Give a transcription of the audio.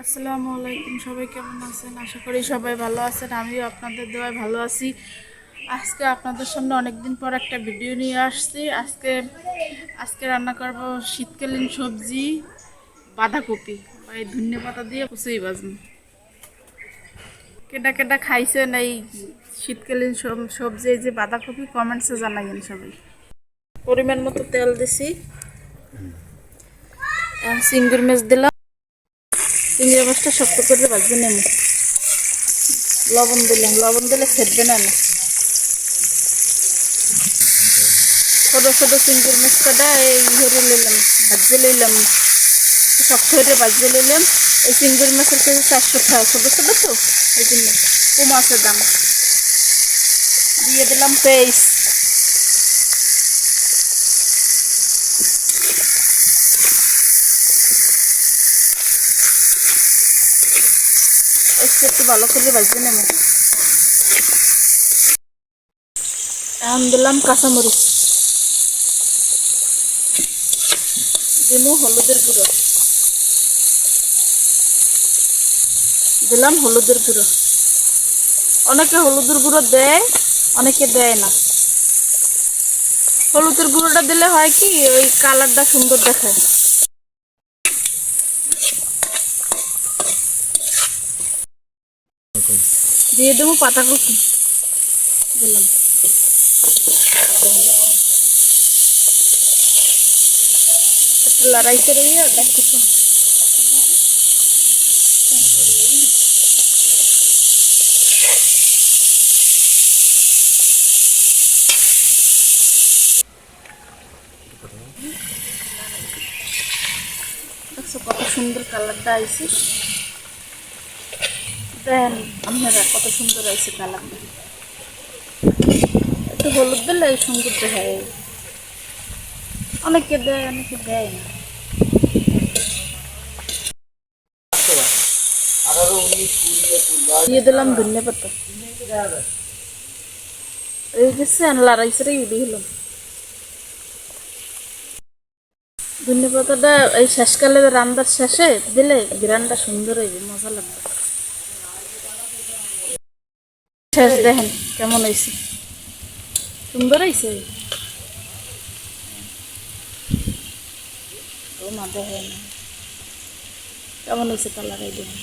আসসালামু আলাইকুম, সবাই কেমন আছেন? আশা করি সবাই ভালো আছেন, আমিও আপনাদের দেওয়ায় ভালো আছি। আজকে আপনাদের সামনে অনেকদিন পর একটা ভিডিও নিয়ে আসছি। আজকে আজকে রান্না করব শীতকালীন সবজি বাঁধাকপি এই ধনে পাতা দিয়ে কুচেই বাজম কেটা কেটা খাইছেন এই শীতকালীন সব- সবজি, এই যে বাঁধাকপি, কমেন্টসে জানাইন সবাই। পরিমাণ মতো তেল দিছি। সিঙ্গুর মেজ দিলাম। চিংড়ি মাছটা শক্ত করে ভাজবে নেমু। লবণ দিলাম, লবণ দিলে ফেটবে না না ছোট ছোট চিংড়ি মাছ কাটা এই ধরে নিলাম ভাজতে নিলাম শক্ত করে ভাজতে নিলাম এই চিংড়ি মাছের কেজি চারশো টাকা ছোট ছোট তো? এই জন্য কম দাম। দিয়ে দিলাম পেস্ট। পেস্ট একটু ভালো করে ভাজতে নেব এখন দিলাম কাঁচামরিচ। দিমু হলুদের গুঁড়ো। দিলাম হলুদের গুঁড়ো। অনেকে হলুদের গুঁড়ো দেয়, অনেকে দেয় না। হলুদের গুঁড়োটা দিলে হয় কি, ওই কালারটা সুন্দর দেখায় দিয়ে দেবো পাতাকপি দিলাম একটু লড়াই করে দিয়ে দেখো তো। দেখছ কত সুন্দর কালারটা আইছে দেন, আপনারা কত সুন্দর আইছে কালারটা একটু হলুদ দিলে সুন্দর দেখায় অনেকে দেয় অনেকে দেয় না। দিয়ে দিলাম ধন্যে পাতা। এই গেছে লড়াইছে ইউডি হলাম ধন্যে পাতাটা এই শেষকালে রান্নার শেষে দিলে গ্রানটা সুন্দর হইবে, মজা লাগবে। শেষ দেখেন কেমন হয়েছে সুন্দর হয়েছে ও মা দেখেন। কেমন হয়েছে কালার এই দেখেন।